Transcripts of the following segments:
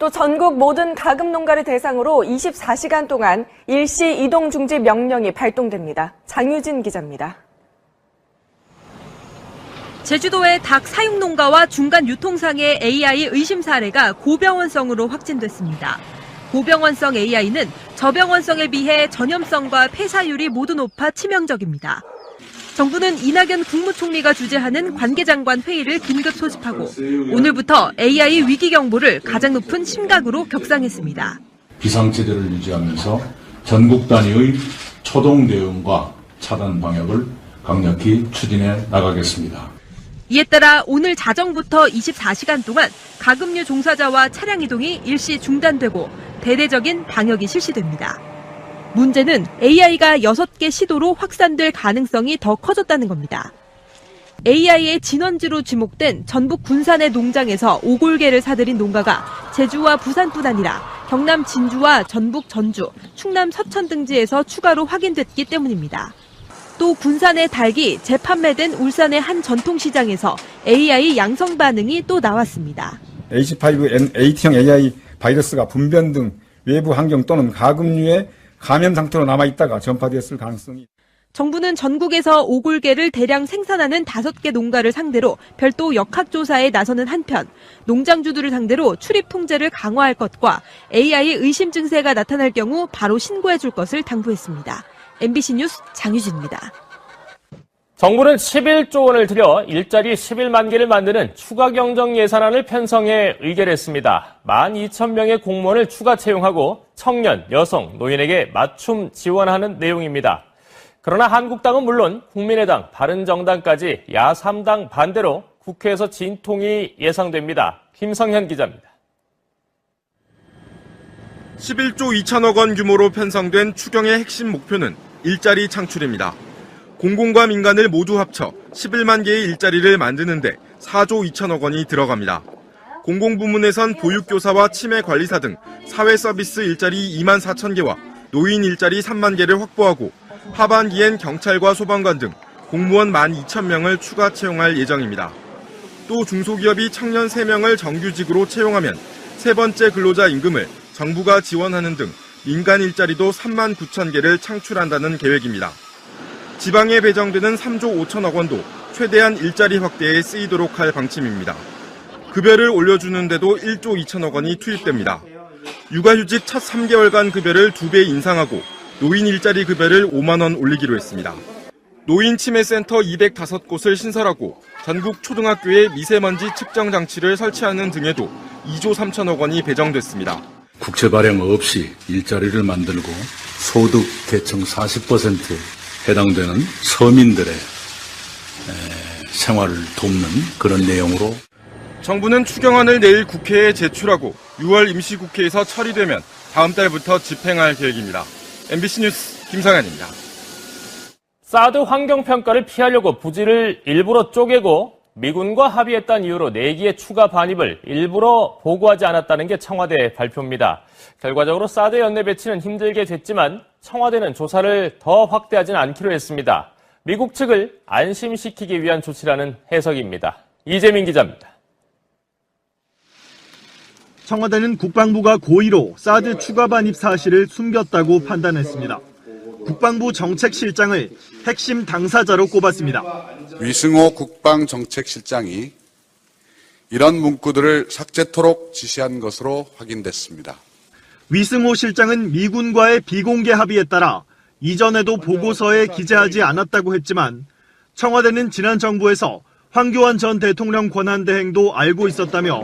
또 전국 모든 가금 농가를 대상으로 24시간 동안 일시 이동 중지 명령이 발동됩니다. 장유진 기자입니다. 제주도의 닭 사육 농가와 중간 유통상의 AI 의심 사례가 고병원성으로 확진됐습니다. 고병원성 AI는 저병원성에 비해 전염성과 폐사율이 모두 높아 치명적입니다. 정부는 이낙연 국무총리가 주재하는 관계장관 회의를 긴급 소집하고 오늘부터 AI 위기 경보를 가장 높은 심각으로 격상했습니다. 비상체제를 유지하면서 전국 단위의 초동 대응과 차단 방역을 강력히 추진해 나가겠습니다. 이에 따라 오늘 자정부터 24시간 동안 가금류 종사자와 차량 이동이 일시 중단되고 대대적인 방역이 실시됩니다. 문제는 AI가 6개 시도로 확산될 가능성이 더 커졌다는 겁니다. AI의 진원지로 지목된 전북 군산의 농장에서 오골개를 사들인 농가가 제주와 부산뿐 아니라 경남 진주와 전북 전주, 충남 서천 등지에서 추가로 확인됐기 때문입니다. 또 군산의 닭이 재판매된 울산의 한 전통시장에서 AI 양성 반응이 또 나왔습니다. H5N8형 AI 바이러스가 분변 등 외부 환경 또는 가금류의 감염 상태로 남아 있다가 전파되었을 가능성이 정부는 전국에서 오골개를 대량 생산하는 5개 농가를 상대로 별도 역학조사에 나서는 한편 농장주들을 상대로 출입 통제를 강화할 것과 AI 의심 증세가 나타날 경우 바로 신고해 줄 것을 당부했습니다. MBC 뉴스 장유진입니다. 정부는 11조 원을 들여 일자리 11만 개를 만드는 추가 경정 예산안을 편성해 의결했습니다. 12,000명의 공무원을 추가 채용하고 청년, 여성, 노인에게 맞춤 지원하는 내용입니다. 그러나 한국당은 물론 국민의당, 바른정당까지 야3당 반대로 국회에서 진통이 예상됩니다. 김성현 기자입니다. 11조 2천억 원 규모로 편성된 추경의 핵심 목표는 일자리 창출입니다. 공공과 민간을 모두 합쳐 11만 개의 일자리를 만드는데 4조 2천억 원이 들어갑니다. 공공부문에선 보육교사와 치매관리사 등 사회서비스 일자리 2만 4천 개와 노인 일자리 3만 개를 확보하고 하반기엔 경찰과 소방관 등 공무원 1만 2천 명을 추가 채용할 예정입니다. 또 중소기업이 청년 3명을 정규직으로 채용하면 세 번째 근로자 임금을 정부가 지원하는 등 민간 일자리도 3만 9천 개를 창출한다는 계획입니다. 지방에 배정되는 3조 5천억 원도 최대한 일자리 확대에 쓰이도록 할 방침입니다. 급여를 올려주는데도 1조 2천억 원이 투입됩니다. 육아휴직 첫 3개월간 급여를 2배 인상하고 노인 일자리 급여를 5만 원 올리기로 했습니다. 노인 치매센터 205곳을 신설하고 전국 초등학교에 미세먼지 측정 장치를 설치하는 등에도 2조 3천억 원이 배정됐습니다. 국채 발행 없이 일자리를 만들고 소득 계층 40% 해당되는 서민들의 생활을 돕는 그런 내용으로 정부는 추경안을 내일 국회에 제출하고 6월 임시국회에서 처리되면 다음 달부터 집행할 계획입니다. MBC 뉴스 김성현입니다. 사드 환경평가를 피하려고 부지를 일부러 쪼개고 미군과 합의했다는 이유로 4기의 추가 반입을 일부러 보고하지 않았다는 게 청와대 발표입니다. 결과적으로 사드 연내 배치는 힘들게 됐지만 청와대는 조사를 더 확대하지는 않기로 했습니다. 미국 측을 안심시키기 위한 조치라는 해석입니다. 이재민 기자입니다. 청와대는 국방부가 고의로 사드 추가 반입 사실을 숨겼다고 판단했습니다. 국방부 정책실장을 핵심 당사자로 꼽았습니다. 위승호 국방정책실장이 이런 문구들을 삭제토록 지시한 것으로 확인됐습니다. 위승호 실장은 미군과의 비공개 합의에 따라 이전에도 보고서에 기재하지 않았다고 했지만 청와대는 지난 정부에서 황교안 전 대통령 권한대행도 알고 있었다며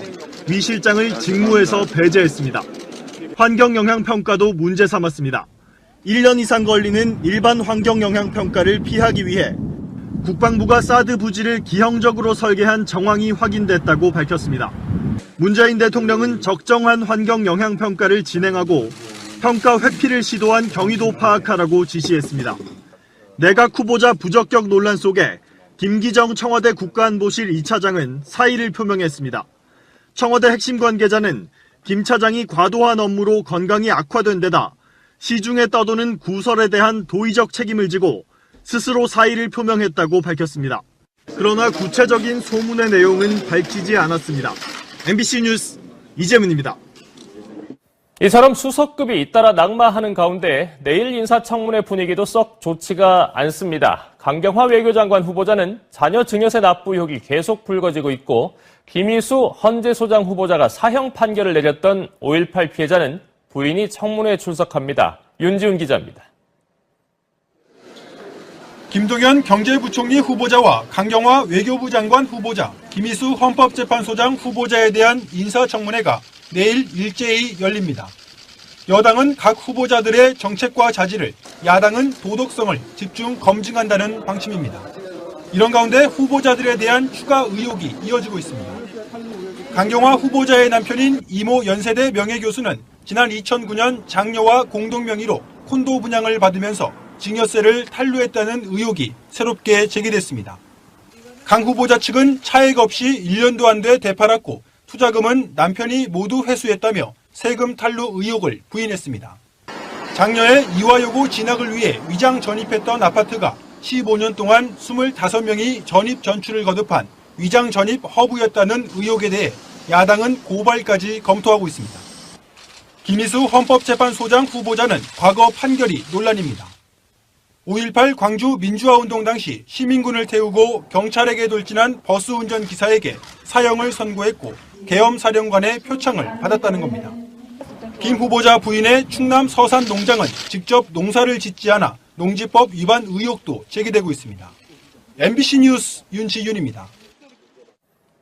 위 실장을 직무에서 배제했습니다. 환경영향평가도 문제 삼았습니다. 1년 이상 걸리는 일반 환경영향평가를 피하기 위해 국방부가 사드 부지를 기형적으로 설계한 정황이 확인됐다고 밝혔습니다. 문재인 대통령은 적정한 환경 영향 평가를 진행하고 평가 회피를 시도한 경위도 파악하라고 지시했습니다. 내각 후보자 부적격 논란 속에 김기정 청와대 국가안보실 2차장은 사의를 표명했습니다. 청와대 핵심 관계자는 김 차장이 과도한 업무로 건강이 악화된 데다 시중에 떠도는 구설에 대한 도의적 책임을 지고 스스로 사의를 표명했다고 밝혔습니다. 그러나 구체적인 소문의 내용은 밝히지 않았습니다. MBC 뉴스 이재문입니다. 이처럼 수석급이 잇따라 낙마하는 가운데 내일 인사청문회 분위기도 썩 좋지가 않습니다. 강경화 외교장관 후보자는 자녀 증여세 납부 의혹이 계속 불거지고 있고 김희수 헌재 소장 후보자가 사형 판결을 내렸던 5.18 피해자는 부인이 청문회에 출석합니다. 윤지훈 기자입니다. 김동연 경제부총리 후보자와 강경화 외교부 장관 후보자, 김희수 헌법재판소장 후보자에 대한 인사청문회가 내일 일제히 열립니다. 여당은 각 후보자들의 정책과 자질을, 야당은 도덕성을 집중 검증한다는 방침입니다. 이런 가운데 후보자들에 대한 추가 의혹이 이어지고 있습니다. 강경화 후보자의 남편인 이모 연세대 명예교수는 지난 2009년 장녀와 공동 명의로 콘도 분양을 받으면서 증여세를 탈루했다는 의혹이 새롭게 제기됐습니다. 강 후보자 측은 차액 없이 1년도 안 돼 되팔았고 투자금은 남편이 모두 회수했다며 세금 탈루 의혹을 부인했습니다. 장녀의 이화여고 진학을 위해 위장 전입했던 아파트가 15년 동안 25명이 전입 전출을 거듭한 위장 전입 허브였다는 의혹에 대해 야당은 고발까지 검토하고 있습니다. 김희수 헌법재판소장 후보자는 과거 판결이 논란입니다. 5.18 광주 민주화운동 당시 시민군을 태우고 경찰에게 돌진한 버스 운전 기사에게 사형을 선고했고 계엄 사령관의 표창을 받았다는 겁니다. 김 후보자 부인의 충남 서산 농장은 직접 농사를 짓지 않아 농지법 위반 의혹도 제기되고 있습니다. MBC 뉴스 윤지윤입니다.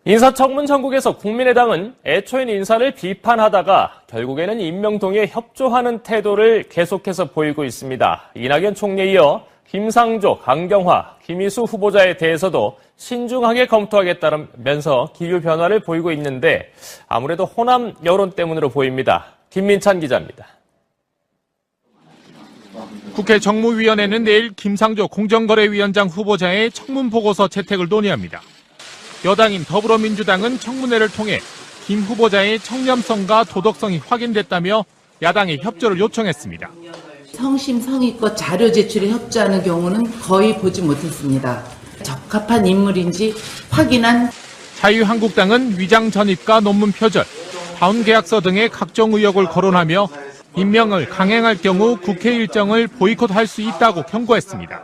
인사청문 전국에서 국민의당은 애초엔 인사를 비판하다가 결국에는 임명동에 협조하는 태도를 계속해서 보이고 있습니다. 이낙연 총리에 이어 김상조, 강경화, 김희수 후보자에 대해서도 신중하게 검토하겠다면서 기류 변화를 보이고 있는데 아무래도 호남 여론 때문으로 보입니다. 김민찬 기자입니다. 국회 정무위원회는 내일 김상조 공정거래위원장 후보자의 청문 보고서 채택을 논의합니다. 여당인 더불어민주당은 청문회를 통해 김 후보자의 청렴성과 도덕성이 확인됐다며 야당의 협조를 요청했습니다. 성심성의껏 자료 제출에 협조하는 경우는 거의 보지 못했습니다. 적합한 인물인지 확인한 자유한국당은 위장 전입과 논문 표절, 다운 계약서 등의 각종 의혹을 거론하며 임명을 강행할 경우 국회 일정을 보이콧할 수 있다고 경고했습니다.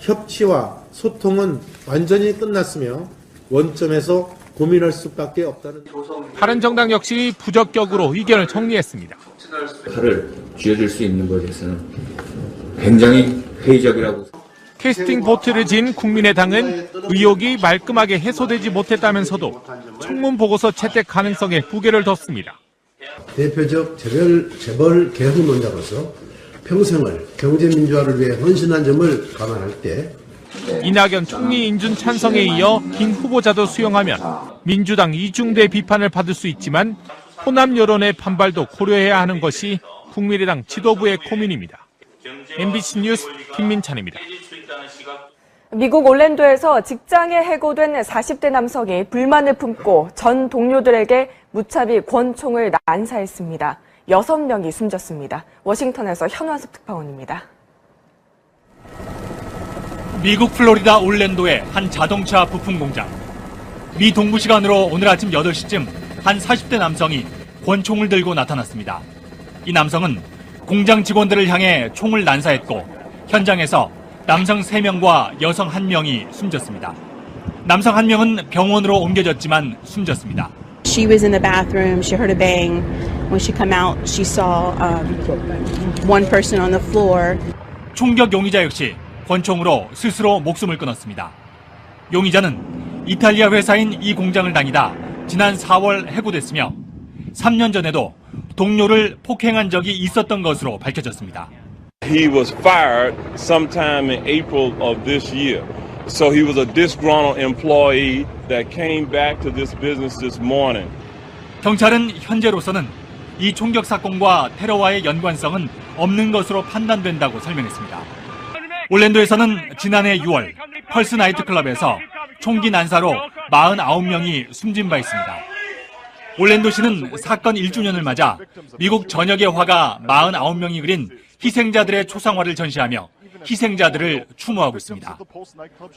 협치와 소통은 완전히 끝났으며 원점에서 고민할 수밖에 없다는 바른정당 역시 부적격으로 의견을 정리했습니다. 칼을 쥐어줄 수 있는 것에 대해서는 굉장히 회의적이라고 캐스팅 보트를 진 국민의당은 의혹이 말끔하게 해소되지 못했다면서도 청문 보고서 채택 가능성에 무게를 뒀습니다. 대표적 재벌, 재벌 개혁론자로서 평생을 경제민주화를 위해 헌신한 점을 감안할 때 이낙연 총리 인준 찬성에 이어 김 후보자도 수용하면 민주당 이중대 비판을 받을 수 있지만 호남 여론의 반발도 고려해야 하는 것이 국민의당 지도부의 고민입니다. MBC 뉴스 김민찬입니다. 미국 올랜도에서 직장에 해고된 40대 남성이 불만을 품고 전 동료들에게 무차비 권총을 난사했습니다. 6명이 숨졌습니다. 워싱턴에서 현화습 특파원입니다. 미국 플로리다 올랜도의 한 자동차 부품 공장. 미 동부 시간으로 오늘 아침 8시쯤 한 40대 남성이 권총을 들고 나타났습니다. 이 남성은 공장 직원들을 향해 총을 난사했고 현장에서 남성 3명과 여성 1명이 숨졌습니다. 남성 1명은 병원으로 옮겨졌지만 숨졌습니다. She was in the bathroom. She heard a bang. When she come out, she saw um, one person on the floor. 총격 용의자 역시 권총으로 스스로 목숨을 끊었습니다. 용의자는 이탈리아 회사인 이 공장을 다니다 지난 4월 해고됐으며 3년 전에도 동료를 폭행한 적이 있었던 것으로 밝혀졌습니다. He was fired sometime in April of this year. So he was a disgruntled employee that came back to this business this morning. 경찰은 현재로서는 이 총격 사건과 테러와의 연관성은 없는 것으로 판단된다고 설명했습니다. 올랜도에서는 지난해 6월 펄스 나이트클럽에서 총기 난사로 49명이 숨진 바 있습니다. 올랜도시는 사건 1주년을 맞아 미국 전역의 화가 49명이 그린 희생자들의 초상화를 전시하며 희생자들을 추모하고 있습니다.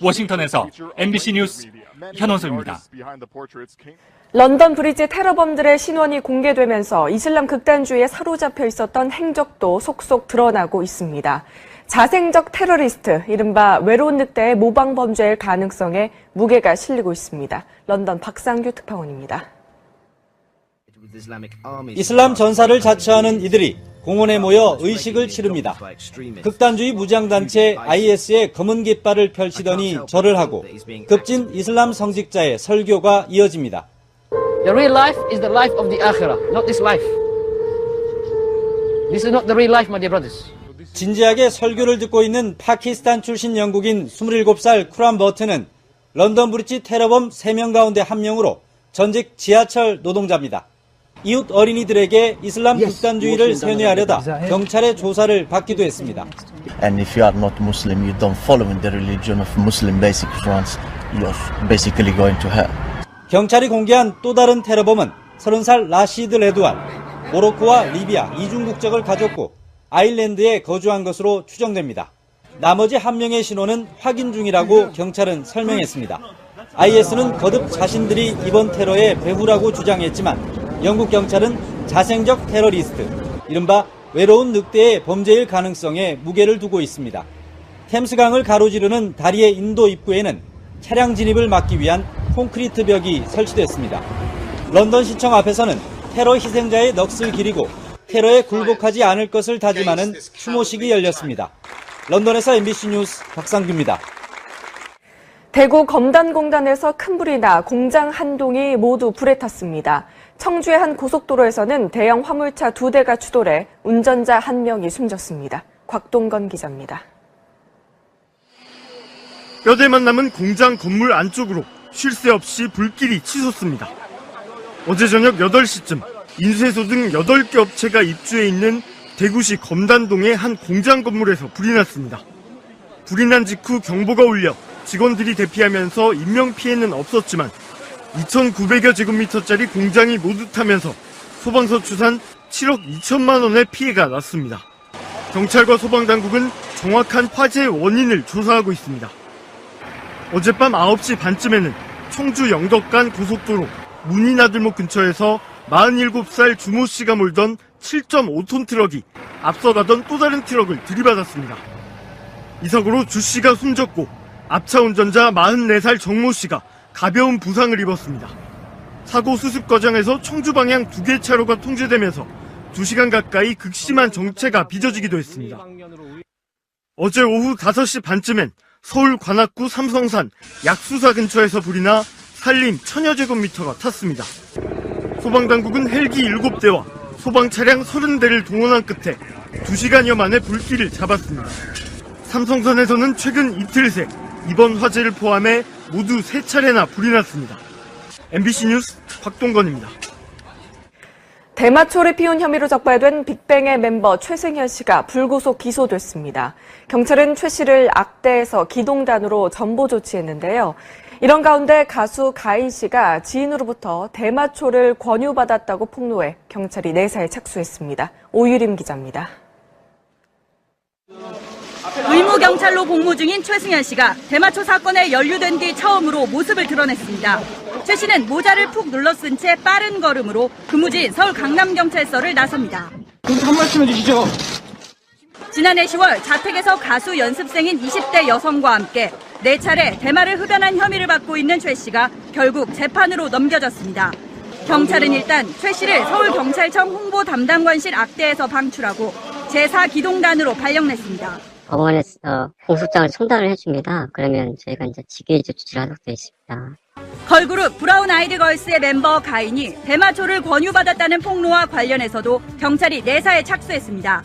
워싱턴에서 MBC 뉴스 현원섭입니다. 런던 브리지 테러범들의 신원이 공개되면서 이슬람 극단주의에 사로잡혀 있었던 행적도 속속 드러나고 있습니다. 자생적 테러리스트, 이른바 외로운 늑대의 모방 범죄일 가능성에 무게가 실리고 있습니다. 런던 박상규 특파원입니다. 이슬람 전사를 자처하는 이들이 공원에 모여 의식을 치릅니다. 극단주의 무장단체 IS의 검은 깃발을 펼치더니 절을 하고 급진 이슬람 성직자의 설교가 이어집니다. The real life is the life of the akhirah, not this life. This is not the real life, my dear brothers. 진지하게 설교를 듣고 있는 파키스탄 출신 영국인 27살 쿠란 버튼은 런던 브리지 테러범 3명 가운데 1명으로 전직 지하철 노동자입니다. 이웃 어린이들에게 이슬람 극단주의를 세뇌하려다 경찰의 조사를 받기도 했습니다. And if you are not Muslim, you don't follow in the religion of Muslim basic rules, you're basically going to hell. 경찰이 공개한 또 다른 테러범은 30살 라시드 레드완, 모로코와 리비아 이중 국적을 가졌고 아일랜드에 거주한 것으로 추정됩니다. 나머지 한 명의 신원은 확인 중이라고 경찰은 설명했습니다. IS는 거듭 자신들이 이번 테러의 배후라고 주장했지만 영국 경찰은 자생적 테러리스트, 이른바 외로운 늑대의 범죄일 가능성에 무게를 두고 있습니다. 템스강을 가로지르는 다리의 인도 입구에는 차량 진입을 막기 위한 콘크리트 벽이 설치됐습니다. 런던 시청 앞에서는 테러 희생자의 넋을 기리고 테러에 굴복하지 않을 것을 다짐하는 추모식이 열렸습니다. 런던에서 MBC 뉴스 박상규입니다. 대구 검단공단에서 큰 불이 나 공장 한 동이 모두 불에 탔습니다. 청주의 한 고속도로에서는 대형 화물차 두 대가 추돌해 운전자 한 명이 숨졌습니다. 곽동건 기자입니다. 뼈대만 남은 공장 건물 안쪽으로 쉴 새 없이 불길이 치솟습니다. 어제 저녁 8시쯤 인쇄소 등 8개 업체가 입주해 있는 대구시 검단동의 한 공장 건물에서 불이 났습니다. 불이 난 직후 경보가 울려 직원들이 대피하면서 인명피해는 없었지만 2,900여 제곱미터짜리 공장이 모두 타면서 소방서 추산 7억 2천만 원의 피해가 났습니다. 경찰과 소방당국은 정확한 화재의 원인을 조사하고 있습니다. 어젯밤 9시 반쯤에는 청주 영덕간 고속도로 문이나들목 근처에서 47살 주모 씨가 몰던 7.5톤 트럭이 앞서 가던 또 다른 트럭을 들이받았습니다. 이 사고로 주 씨가 숨졌고 앞차 운전자 44살 정모 씨가 가벼운 부상을 입었습니다. 사고 수습 과정에서 청주 방향 두 개 차로가 통제되면서 2시간 가까이 극심한 정체가 빚어지기도 했습니다. 어제 오후 5시 반쯤엔 서울 관악구 삼성산 약수사 근처에서 불이 나 산림 천여 제곱미터가 탔습니다. 소방당국은 헬기 7대와 소방 차량 30대를 동원한 끝에 2시간여 만에 불길을 잡았습니다. 삼성선에서는 최근 이틀 새 이번 화재를 포함해 모두 3차례나 불이 났습니다. MBC 뉴스 곽동건입니다. 대마초를 피운 혐의로 적발된 빅뱅의 멤버 최승현 씨가 불구속 기소됐습니다. 경찰은 최 씨를 악대에서 기동단으로 전보 조치했는데요. 이런 가운데 가수 가인 씨가 지인으로부터 대마초를 권유받았다고 폭로해 경찰이 내사에 착수했습니다. 오유림 기자입니다. 의무 경찰로 복무 중인 최승현 씨가 대마초 사건에 연루된 뒤 처음으로 모습을 드러냈습니다. 최 씨는 모자를 푹 눌러 쓴 채 빠른 걸음으로 근무지인 서울 강남경찰서를 나섭니다. 한 말씀 해주시죠. 지난해 10월 자택에서 가수 연습생인 20대 여성과 함께 네 차례 대마를 흡연한 혐의를 받고 있는 최 씨가 결국 재판으로 넘겨졌습니다. 경찰은 일단 최 씨를 서울경찰청 홍보 담당관실 악대에서 방출하고 제4기동단으로 발령냈습니다. 법원에서 공소장을 청달을 해줍니다. 그러면 저희가 이제 직위 조치를 하도록 되어 있습니다. 걸그룹 브라운 아이드 걸스의 멤버 가인이 대마초를 권유받았다는 폭로와 관련해서도 경찰이 내사에 착수했습니다.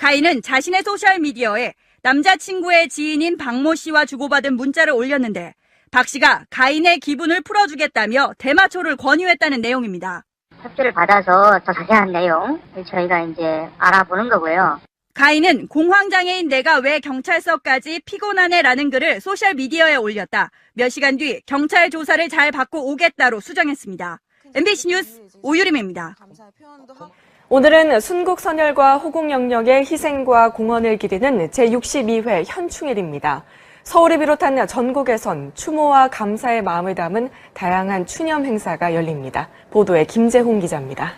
가인은 자신의 소셜미디어에 남자친구의 지인인 박모 씨와 주고받은 문자를 올렸는데 박 씨가 가인의 기분을 풀어주겠다며 대마초를 권유했다는 내용입니다. 협조를 받아서 더 자세한 내용 저희가 이제 알아보는 거고요. 가인은 공황장애인 내가 왜 경찰서까지 피곤하네라는 글을 소셜미디어에 올렸다. 몇 시간 뒤 경찰 조사를 잘 받고 오겠다로 수정했습니다. MBC 뉴스 오유림입니다. 오늘은 순국 선열과 호국영령의 희생과 공헌을 기리는 제62회 현충일입니다. 서울을 비롯한 전국에선 추모와 감사의 마음을 담은 다양한 추념 행사가 열립니다. 보도에 김재홍 기자입니다.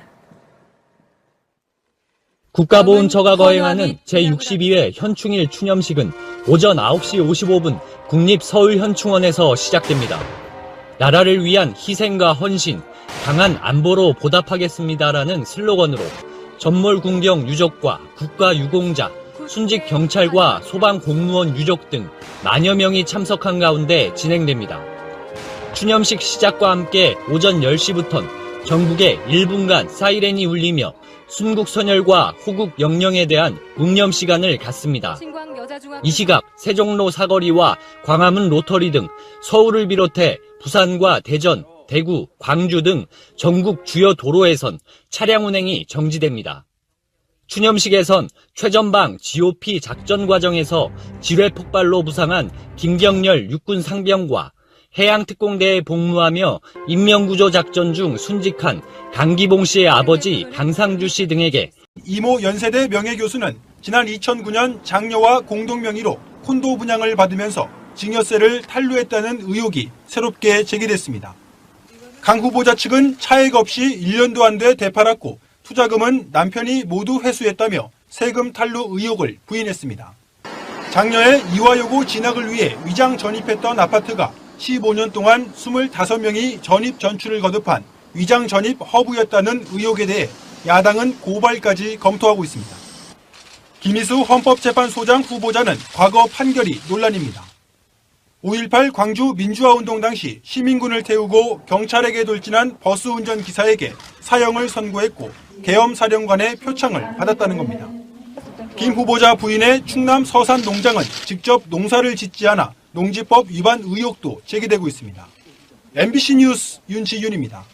국가보훈처가 거행하는 제62회 현충일 추념식은 오전 9시 55분 국립서울현충원에서 시작됩니다. 나라를 위한 희생과 헌신, 강한 안보로 보답하겠습니다라는 슬로건으로 전몰 군경 유족과 국가 유공자, 순직 경찰과 소방 공무원 유족 등 만여 명이 참석한 가운데 진행됩니다. 추념식 시작과 함께 오전 10시부턴 전국에 1분간 사이렌이 울리며 순국 선열과 호국 영령에 대한 묵념 시간을 갖습니다. 이 시각 세종로 사거리와 광화문 로터리 등 서울을 비롯해 부산과 대전, 대구, 광주 등 전국 주요 도로에선 차량 운행이 정지됩니다. 추념식에선 최전방 GOP 작전 과정에서 지뢰 폭발로 부상한 김경렬 육군 상병과 해양특공대에 복무하며 인명구조 작전 중 순직한 강기봉 씨의 아버지 강상주 씨 등에게 이모 연세대 명예교수는 지난 2009년 장녀와 공동 명의로 콘도 분양을 받으면서 증여세를 탈루했다는 의혹이 새롭게 제기됐습니다. 강 후보자 측은 차액 없이 1년도 안 돼 되팔았고 투자금은 남편이 모두 회수했다며 세금 탈루 의혹을 부인했습니다. 장녀의 이화여고 진학을 위해 위장 전입했던 아파트가 15년 동안 25명이 전입 전출을 거듭한 위장 전입 허브였다는 의혹에 대해 야당은 고발까지 검토하고 있습니다. 김희수 헌법재판소장 후보자는 과거 판결이 논란입니다. 5.18 광주 민주화운동 당시 시민군을 태우고 경찰에게 돌진한 버스 운전 기사에게 사형을 선고했고 계엄 사령관의 표창을 받았다는 겁니다. 김 후보자 부인의 충남 서산 농장은 직접 농사를 짓지 않아 농지법 위반 의혹도 제기되고 있습니다. MBC 뉴스 윤지윤입니다.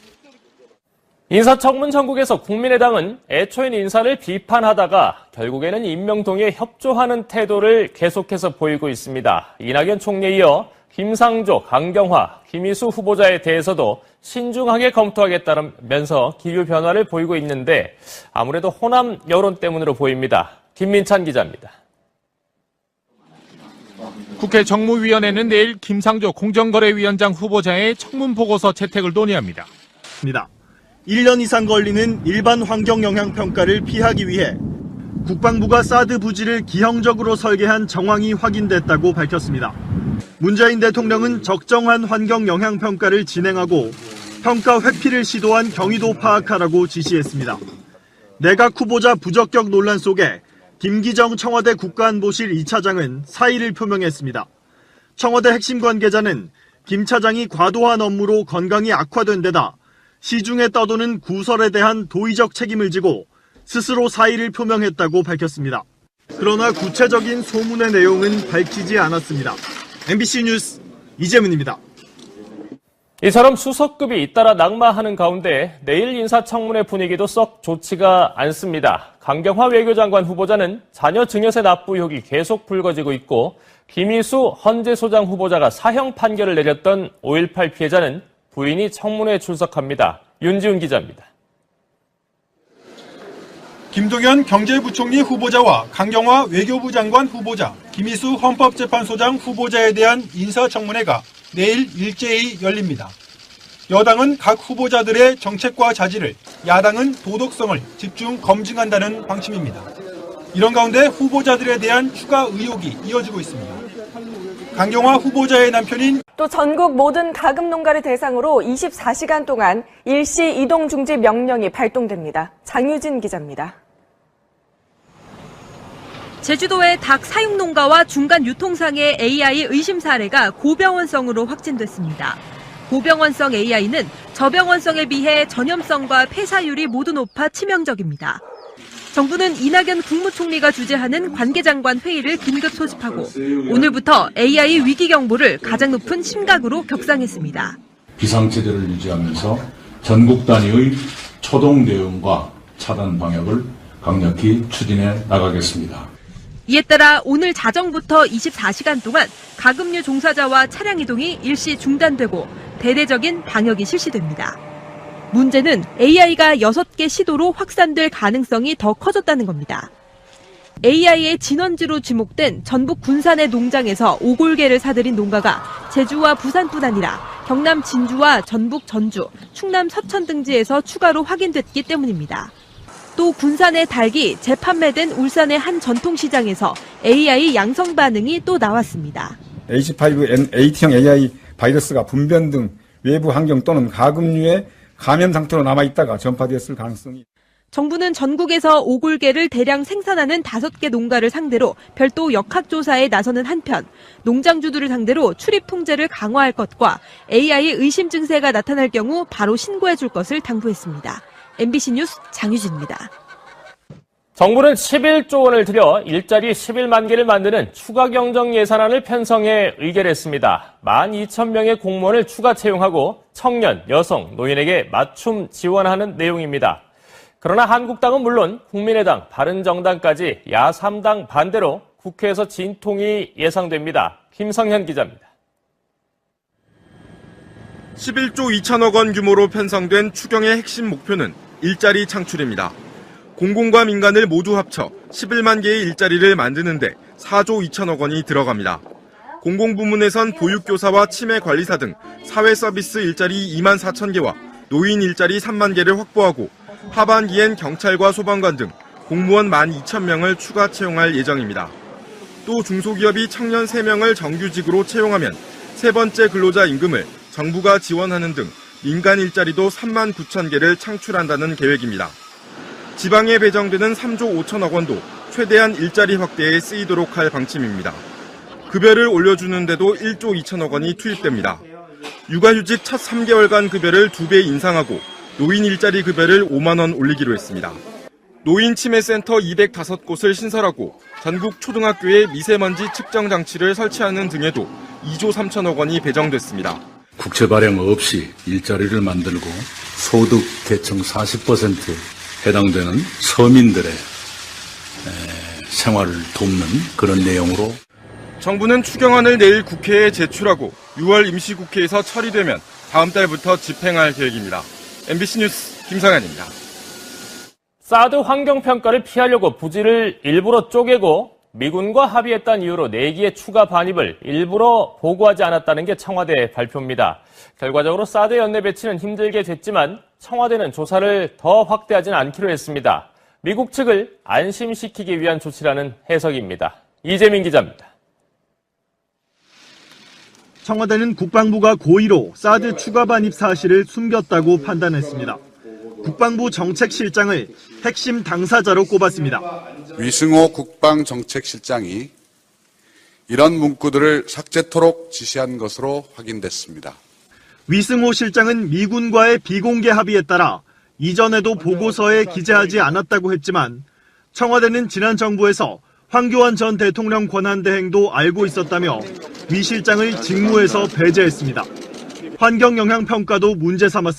인사청문 전국에서 국민의당은 애초엔 인사를 비판하다가 결국에는 임명동에 협조하는 태도를 계속해서 보이고 있습니다. 이낙연 총리에 이어 김상조, 강경화, 김희수 후보자에 대해서도 신중하게 검토하겠다면서 기류 변화를 보이고 있는데 아무래도 호남 여론 때문으로 보입니다. 김민찬 기자입니다. 국회 정무위원회는 내일 김상조 공정거래위원장 후보자의 청문 보고서 채택을 논의합니다. 1년 이상 걸리는 일반 환경 영향 평가를 피하기 위해 국방부가 사드 부지를 기형적으로 설계한 정황이 확인됐다고 밝혔습니다. 문재인 대통령은 적정한 환경 영향 평가를 진행하고 평가 회피를 시도한 경위도 파악하라고 지시했습니다. 내각 후보자 부적격 논란 속에 김기정 청와대 국가안보실 2차장은 사의를 표명했습니다. 청와대 핵심 관계자는 김 차장이 과도한 업무로 건강이 악화된 데다 시중에 떠도는 구설에 대한 도의적 책임을 지고 스스로 사의를 표명했다고 밝혔습니다. 그러나 구체적인 소문의 내용은 밝히지 않았습니다. MBC 뉴스 이재문입니다. 이처럼 수석급이 잇따라 낙마하는 가운데 내일 인사청문회 분위기도 썩 좋지가 않습니다. 강경화 외교장관 후보자는 자녀 증여세 납부 의혹이 계속 불거지고 있고 김희수 헌재소장 후보자가 사형 판결을 내렸던 5.18 피해자는 부인이 청문회에 출석합니다. 윤지훈 기자입니다. 김동연 경제부총리 후보자와 강경화 외교부 장관 후보자, 김희수 헌법재판소장 후보자에 대한 인사청문회가 내일 일제히 열립니다. 여당은 각 후보자들의 정책과 자질을, 야당은 도덕성을 집중 검증한다는 방침입니다. 이런 가운데 후보자들에 대한 추가 의혹이 이어지고 있습니다. 강경화 후보자의 남편인 또 전국 모든 가금 농가를 대상으로 24시간 동안 일시 이동 중지 명령이 발동됩니다. 장유진 기자입니다. 제주도의 닭 사육 농가와 중간 유통상의 AI 의심 사례가 고병원성으로 확진됐습니다. 고병원성 AI는 저병원성에 비해 전염성과 폐사율이 모두 높아 치명적입니다. 정부는 이낙연 국무총리가 주재하는 관계장관 회의를 긴급 소집하고 오늘부터 AI 위기 경보를 가장 높은 심각으로 격상했습니다. 비상체제를 유지하면서 전국 단위의 초동 대응과 차단 방역을 강력히 추진해 나가겠습니다. 이에 따라 오늘 자정부터 24시간 동안 가금류 종사자와 차량 이동이 일시 중단되고 대대적인 방역이 실시됩니다. 문제는 AI가 6개 시도로 확산될 가능성이 더 커졌다는 겁니다. AI의 진원지로 지목된 전북 군산의 농장에서 오골개를 사들인 농가가 제주와 부산뿐 아니라 경남 진주와 전북 전주, 충남 서천 등지에서 추가로 확인됐기 때문입니다. 또 군산의 닭이 재판매된 울산의 한 전통시장에서 AI 양성 반응이 또 나왔습니다. H5N8형 AI 바이러스가 분변 등 외부 환경 또는 가금류의 감염 상태로 남아 있다가 전파되었을 가능성이 정부는 전국에서 오골개를 대량 생산하는 다섯 개 농가를 상대로 별도 역학조사에 나서는 한편 농장주들을 상대로 출입 통제를 강화할 것과 AI 의심 증세가 나타날 경우 바로 신고해 줄 것을 당부했습니다. MBC 뉴스 장유진입니다. 정부는 11조 원을 들여 일자리 11만 개를 만드는 추가 경정 예산안을 편성해 의결했습니다. 12,000명의 공무원을 추가 채용하고 청년, 여성, 노인에게 맞춤 지원하는 내용입니다. 그러나 한국당은 물론 국민의당, 바른정당까지 야3당 반대로 국회에서 진통이 예상됩니다. 김성현 기자입니다. 11조 2천억 원 규모로 편성된 추경의 핵심 목표는 일자리 창출입니다. 공공과 민간을 모두 합쳐 11만 개의 일자리를 만드는데 4조 2천억 원이 들어갑니다. 공공부문에선 보육교사와 치매관리사 등 사회서비스 일자리 2만 4천 개와 노인 일자리 3만 개를 확보하고 하반기엔 경찰과 소방관 등 공무원 1만 2천 명을 추가 채용할 예정입니다. 또 중소기업이 청년 3명을 정규직으로 채용하면 세 번째 근로자 임금을 정부가 지원하는 등 민간 일자리도 3만 9천 개를 창출한다는 계획입니다. 지방에 배정되는 3조 5천억 원도 최대한 일자리 확대에 쓰이도록 할 방침입니다. 급여를 올려주는데도 1조 2천억 원이 투입됩니다. 육아휴직 첫 3개월간 급여를 2배 인상하고 노인 일자리 급여를 5만 원 올리기로 했습니다. 노인 치매센터 205곳을 신설하고 전국 초등학교에 미세먼지 측정 장치를 설치하는 등에도 2조 3천억 원이 배정됐습니다. 국채 발행 없이 일자리를 만들고 소득 계층 40% 해당되는 서민들의 에, 생활을 돕는 그런 내용으로 정부는 추경안을 내일 국회에 제출하고 6월 임시국회에서 처리되면 다음 달부터 집행할 계획입니다. MBC 뉴스 김성현입니다. 사드 환경평가를 피하려고 부지를 일부러 쪼개고 미군과 합의했다는 이유로 4기의 추가 반입을 일부러 보고하지 않았다는 게 청와대 발표입니다. 결과적으로 사드 연내 배치는 힘들게 됐지만 청와대는 조사를 더 확대하지는 않기로 했습니다. 미국 측을 안심시키기 위한 조치라는 해석입니다. 이재민 기자입니다. 청와대는 국방부가 고의로 사드 추가 반입 사실을 숨겼다고 판단했습니다. 국방부 정책실장을 핵심 당사자로 꼽았습니다. 위승호 국방정책실장이 이런 문구들을 삭제토록 지시한 것으로 확인됐습니다. 위승호 실장은 미군과의 비공개 합의에 따라 이전에도 보고서에 기재하지 않았다고 했지만 청와대는 지난 정부에서 황교안 전 대통령 권한대행도 알고 있었다며 위 실장을 직무에서 배제했습니다. 환경영향평가도 문제 삼았습니다.